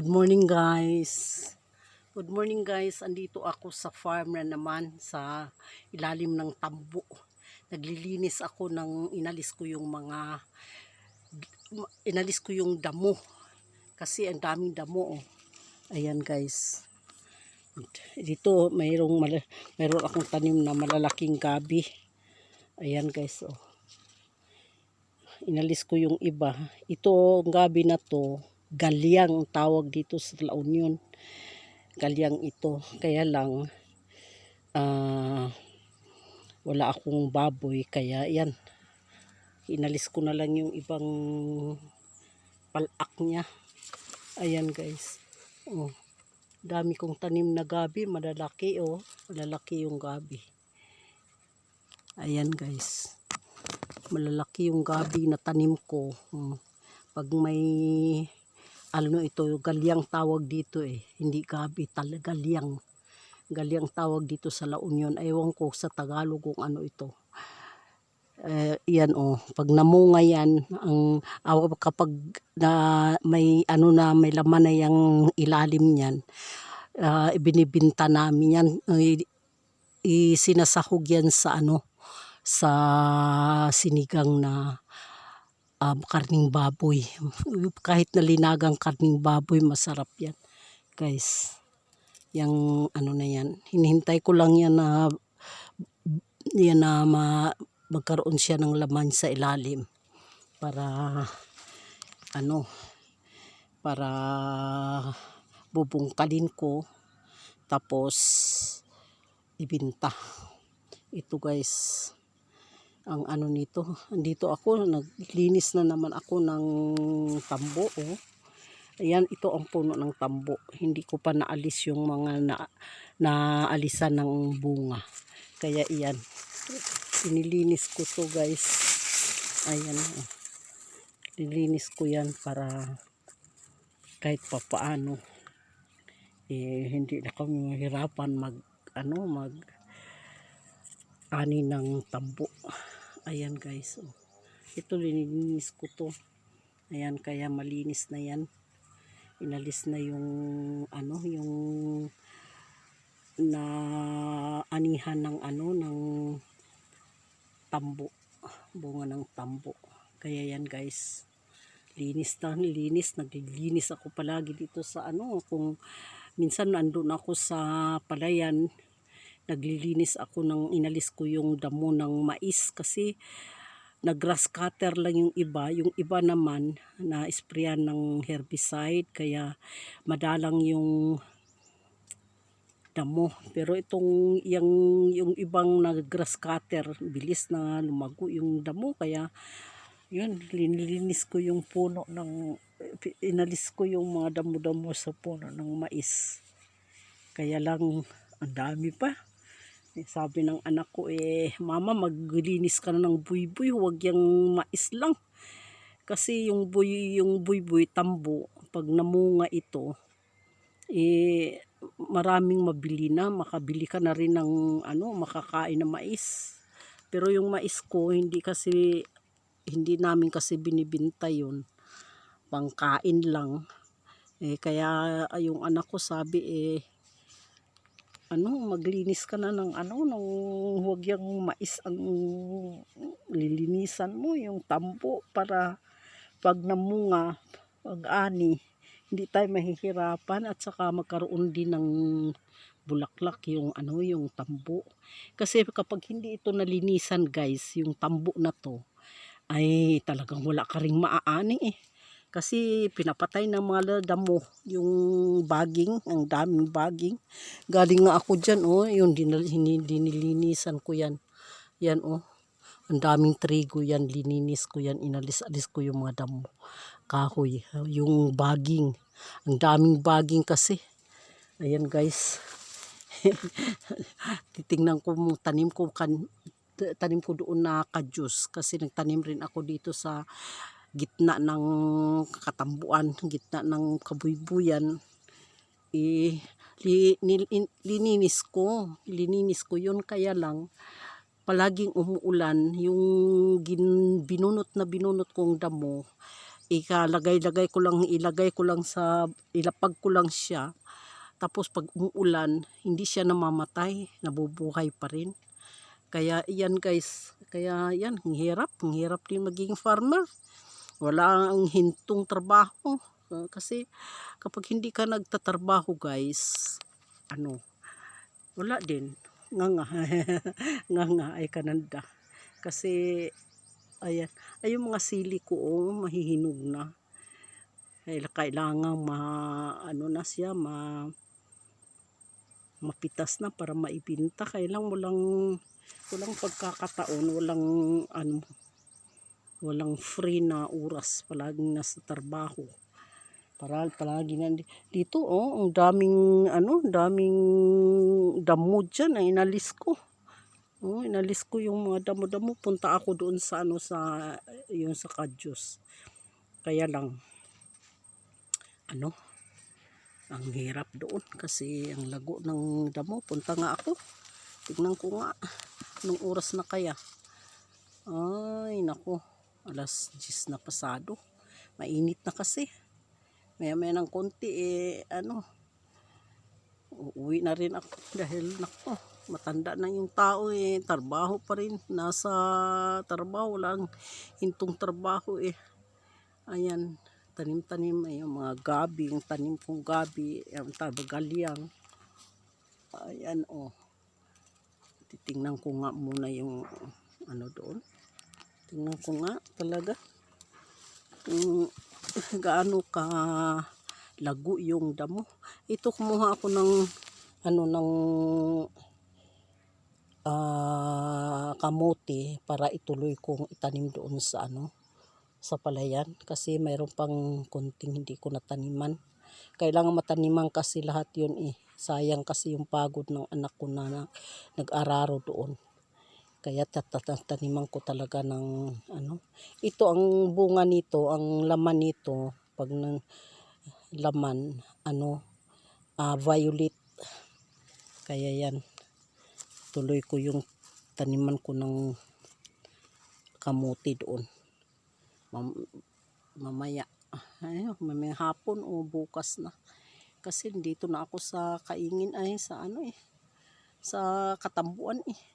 Good morning guys. Good morning guys. Andito ako sa farm na naman sa ilalim ng tambo. Naglilinis ako ng inalis ko yung mga inalis ko yung damo. Kasi ang daming damo. Oh. Ayan guys. Dito mayroong mayroon akong tanim na malalaking gabi. Ayan guys oh. Inalis ko yung iba. Ito gabi na to galyang ang tawag dito sa La Union. Galyang ito. Kaya lang, ah, wala akong baboy. Kaya yan, inalis ko na lang yung ibang palak niya. Ayan guys. Oh, dami kong tanim na gabi. Malalaki oh. Malalaki yung gabi. Ayan guys. Malalaki yung gabi na tanim ko. Hmm. Pag may ano ito, galyang tawag dito eh. Hindi gabi, talaga galyang. Galyang tawag dito sa La Union. Ewan ko sa Tagalog kung ano ito. Eh, yan oh, pag namunga yan, ang awa kapag na may ano na may laman na yung ilalim niyan, ah, ibinibinta namin yan. Isinasahog yan sa ano, sa sinigang na um, karning baboy. Kahit na linagang karning baboy, masarap yan. Guys, yung ano na yan. Hinihintay ko lang yan na yan na ma, magkaroon siya ng laman sa ilalim para ano para bubungkalin ko tapos ibinta ito guys ang ano nito. Andito ako, naglinis na naman ako ng tambo. Oh. Ayan, ito ang puno ng tambo. Hindi ko pa naalis yung mga na, naalisan ng bunga. Kaya iyan. Inilinis ko to guys. Ayan. Oh. Nilinis ko yan para kahit papaano eh, hindi na kami mahirapan mag ano mag ani ng tambo. Ayan guys. Oh. Ito lininis ko to. Ayan kaya malinis na yan. Inalis na yung ano yung na anihan ng ano ng tambo. Bunga ng tambo. Kaya yan guys. Linis na, linis. Naglilinis ako palagi dito sa ano. Kung minsan nandun ako sa palayan, naglilinis ako ng inalis ko yung damo ng mais kasi nag-grass cutter lang yung iba. Yung iba naman na sprayan ng herbicide kaya madalang yung damo. Pero itong yung, yung ibang nag-grass cutter, bilis na lumago yung damo kaya yun, linilinis ko yung puno ng inalis ko yung mga damo-damo sa puno ng mais. Kaya lang ang dami pa. Eh, Sabi ng anak ko eh, mama maglinis ka na ng buy-buy, huwag yung mais lang. Kasi yung buy, yung buy-buy tambo, pag namunga ito, eh maraming mabili na, makabili ka na rin ng ano, makakain na mais. Pero yung mais ko hindi kasi hindi namin kasi binibinta yun. Pangkain lang. Eh kaya ay, yung anak ko sabi eh ano, maglinis ka na ng ano, ng huwag yung mais ang lilinisan mo, yung tambo para pag namunga, pag ani, hindi tayo mahihirapan at saka magkaroon din ng bulaklak yung ano, yung tambo. Kasi kapag hindi ito nalinisan guys, yung tambo na to, ay talagang wala ka ring maaani eh. Kasi pinapatay ng mga damo yung baging, ang daming baging. Galing nga ako dyan, oh, yung dinil, dinilinisan ko yan. Yan, oh. Ang daming trigo yan, lininis ko yan, inalis-alis ko yung mga damo. Kahoy, yung baging. Ang daming baging kasi. Ayan guys. Titingnan ko mong tanim ko kan tanim ko doon na kadyos kasi nagtanim rin ako dito sa gitna ng katambuan, gitna ng kabuybuyan, eh, li, nil, in, lininis ko, lininis ko yun kaya lang, palaging umuulan, yung gin, binunot na binunot kong damo, ikalagay-lagay ko lang, ilagay ko lang sa, ilapag ko lang siya. Tapos pag umuulan, hindi siya namamatay, nabubuhay pa rin. Kaya yan guys, kaya yan, ang hirap, ang hirap din maging farmer. Wala ang hintong trabaho. Uh, Kasi kapag hindi ka nagtatrabaho guys, ano, wala din. Nga nga, nga nga ay kananda. Kasi, ayan, ay yung mga sili ko, oh, mahihinog na. Kaya kailangan ma, ano na siya, ma, mapitas na para maibinta. Kailang walang, walang pagkakataon, walang, ano, walang free na oras palaging nasa trabaho. Para palagi na dito oh ang daming ano daming damo dyan ay inalis ko. Oh inalis ko yung mga damo-damo punta ako doon sa ano sa yung sa kadyos. Kaya lang ano ang hirap doon kasi ang lago ng damo punta nga ako. Tignan ko nga nung oras na kaya? Ay nako alas 10 na pasado. Mainit na kasi. Maya maya ng konti eh ano uuwi na rin ako dahil nako matanda na yung tao eh. Trabaho pa rin. Nasa trabaho lang hintong trabaho eh. Ayan tanim-tanim ay yung mga gabi yung tanim kong gabi yung tabagalyang ayan oh. Titingnan ko nga muna yung ano doon tingnan ko nga talaga kung gaano ka lago yung damo. Ito kumuha ako ng ano ng ah, kamote para ituloy kong itanim doon sa ano sa palayan kasi mayroon pang konting hindi ko nataniman. Kailangan mataniman kasi lahat yun eh. Sayang kasi yung pagod ng anak ko na nag-araro doon. Kaya tatataniman ko talaga ng ano. Ito ang bunga nito, ang laman nito, pag ng laman, ano, ah, violet. Kaya yan, tuloy ko yung taniman ko ng kamuti doon. Mam mamaya, ay, mamaya hapon o bukas na. Kasi dito na ako sa kaingin ay sa ano eh, sa katambuan eh.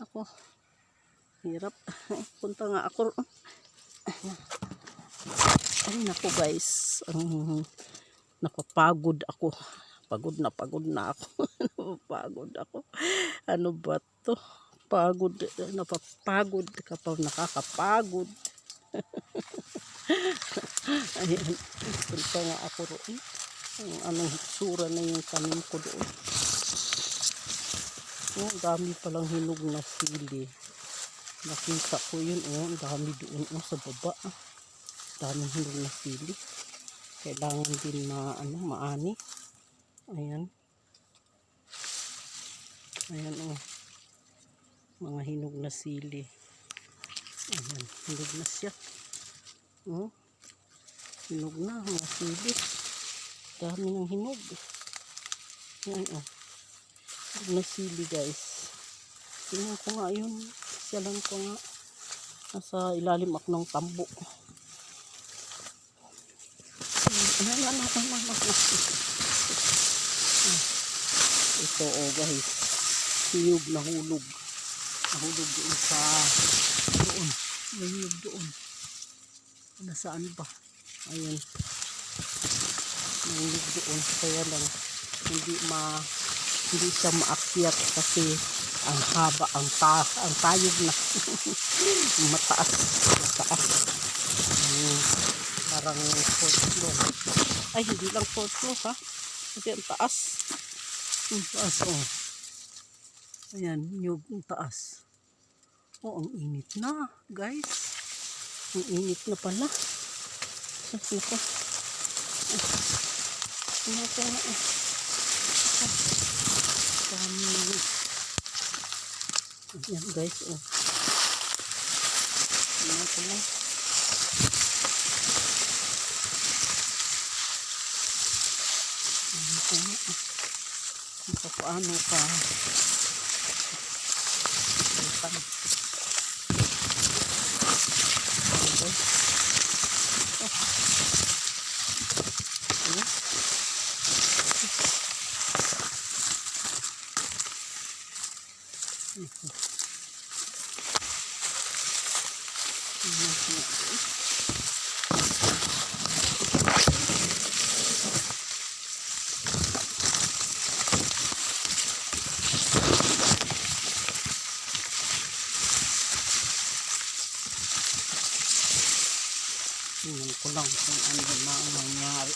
Ako, hirap. Punta nga ako. Ay, naku guys. Ang napapagod ako. Pagod na pagod na ako. napapagod ako. Ano ba to? Pagod. Napapagod kapag nakakapagod. Ayan. Punta nga ako roon. Ang anong hitsura na yung tanim ko doon. Oh, dami palang hinog na sili. Nakita ko yun, oh, dami doon oh, sa baba. Daming hinog na sili. Kailangan din na ano, maani. Ayan. Ayan oh. Mga hinog na sili. Ayan, hinog na siya. Oh. Hinog na, mga sili. Dami ng hinog. Ayan oh na guys. Tingnan ko nga yun. Siya lang ko nga. Nasa ilalim ako ng tambo. Ano. Ito oh guys. Hiyog na hulog. Nahulog doon sa doon. May hiyog doon. Nasaan ba? Ayan. May hiyog doon. Kaya lang hindi ma hindi siya maakyat kasi ang haba, ang ta ang tayog na. mataas, mataas. Hmm, parang fourth floor. Ay, hindi lang fourth floor ha. Kasi ang taas. Ang taas, oh. Ayan, yung taas. Oh, ang init na, guys. Ang init na pala. Ay, nako. Ay, nako na, eh dami yan guys oh. Yan ko lang yan ko lang paano ka Ito. Tingnan ko nga ito. Tingnan ko lang kung ano na ang nangyari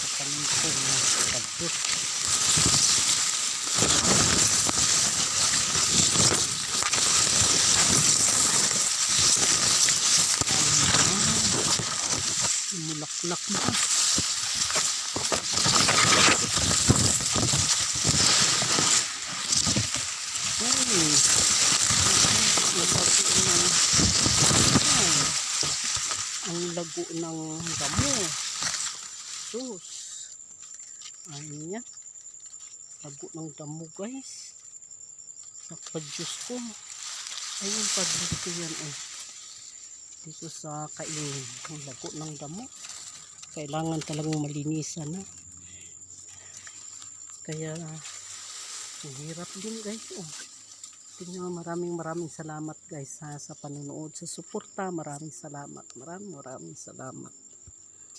sa kanil ko na kadto. Mulaklak na. Ay, ang lago ng damo. Sus. Ano yan? Lago ng damo guys. Sa padyos ko. Ayun pa dito yan eh. Dito sa kain. Ang lago ng damo. Kailangan talagang malinisan na. Kaya ang hirap din guys. Oh. Tingnan maraming maraming salamat guys ha, sa panonood, sa suporta. Maraming salamat. Maraming maraming salamat.